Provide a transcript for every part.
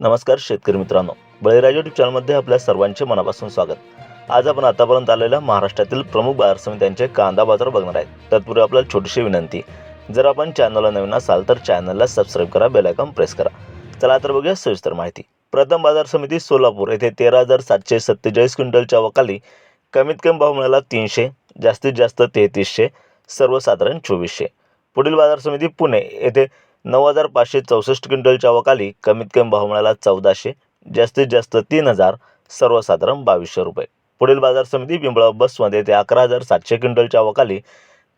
नमस्कार शेतकरी मित्रांनो. बळीराजा युट्यूब चॅनलमध्ये आपल्या सर्वांचे मनापासून स्वागत. आज आपण आतापर्यंत आलेल्या महाराष्ट्रातील प्रमुख बाजार समित्यांचे कांदा बाजार बघणार आहेत. तत्पूर्वी आपल्याला छोटीशी विनंती जर आपण चॅनलला नवीन असाल तर चॅनलला सबस्क्राईब करा बेलायकॉन प्रेस करा. चला तर बघूया सविस्तर माहिती. प्रथम बाजार समिती सोलापूर येथे तेरा हजार सातशे सत्तेचाळीस क्विंटलच्या वकाली कमीत कमी भाव मिळाला तीनशे जास्तीत जास्त तेहतीसशे सर्वसाधारण चोवीसशे. पुढील बाजार समिती पुणे येथे नऊ हजार पाचशे चौसष्ट क्विंटलच्या वकाली कमीत कमी भाव मिळाला चौदाशे जास्तीत जास्त तीन हजार सर्वसाधारण बावीसशे रुपये. पुढील बाजार समिती पिंपळा बसमध्ये ते अकरा हजार सातशे क्विंटलच्या वकाली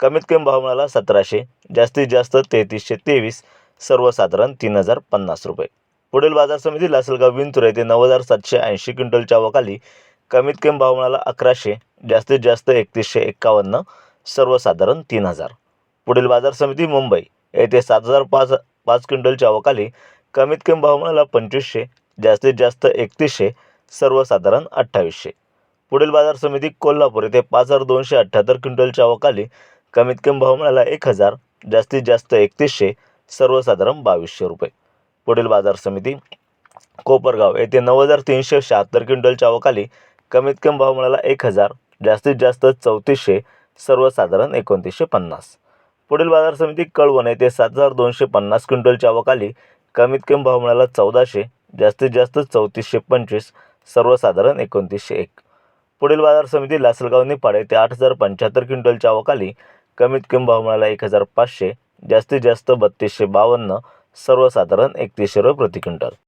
कमीत कमी भाव मिळाला सतराशे जास्तीत जास्त तेहतीसशे तेवीस सर्वसाधारण तीन हजार पन्नास रुपये. पुढील बाजार समिती लासलगाव विंतुर येथे नऊ हजार सातशे ऐंशी क्विंटलच्या वकाली कमीत कमी भाव मिळाला अकराशे जास्तीत जास्त एकतीसशे एक्कावन्न सर्वसाधारण तीन हजार. पुढील बाजार समिती मुंबई येथे सात हजार पाच पाच क्विंटलच्या अवकाली कमीत कमी भाव मिळाला पंचवीसशे जास्तीत जास्त एकतीसशे सर्वसाधारण अठ्ठावीसशे. पुढील बाजार समिती कोल्हापूर येथे पाच हजार दोनशे अठ्ठ्याहत्तर क्विंटलच्या अवकाली कमीत कमी भाव मिळाला एक हजार जास्तीत जास्त एकतीसशे सर्वसाधारण बावीसशे रुपये. पुढील बाजार समिती कोपरगाव येथे नऊ हजार तीनशे शहात्तर क्विंटलच्या अवकाली कमीत कमी भाव मिळाला एक हजार जास्तीत जास्त चौतीसशे सर्वसाधारण एकोणतीसशे पन्नास. पुढील बाजार समिती कळवण येथे सात हजार दोनशे पन्नास क्विंटलच्या वकाली कमीत कमी भाव मिळाला चौदाशे जास्तीत जास्त चौतीसशे पंचवीस सर्वसाधारण एकोणतीसशे एक. पुढील बाजार समिती लासलगाव निपाड ते आठ हजार पंच्याहत्तर क्विंटलच्या वकाली कमीत कमी भाव मिळाला एक हजार पाचशे जास्तीत जास्त बत्तीसशे बावन्न सर्वसाधारण एकतीसशे रुपये प्रति क्विंटल.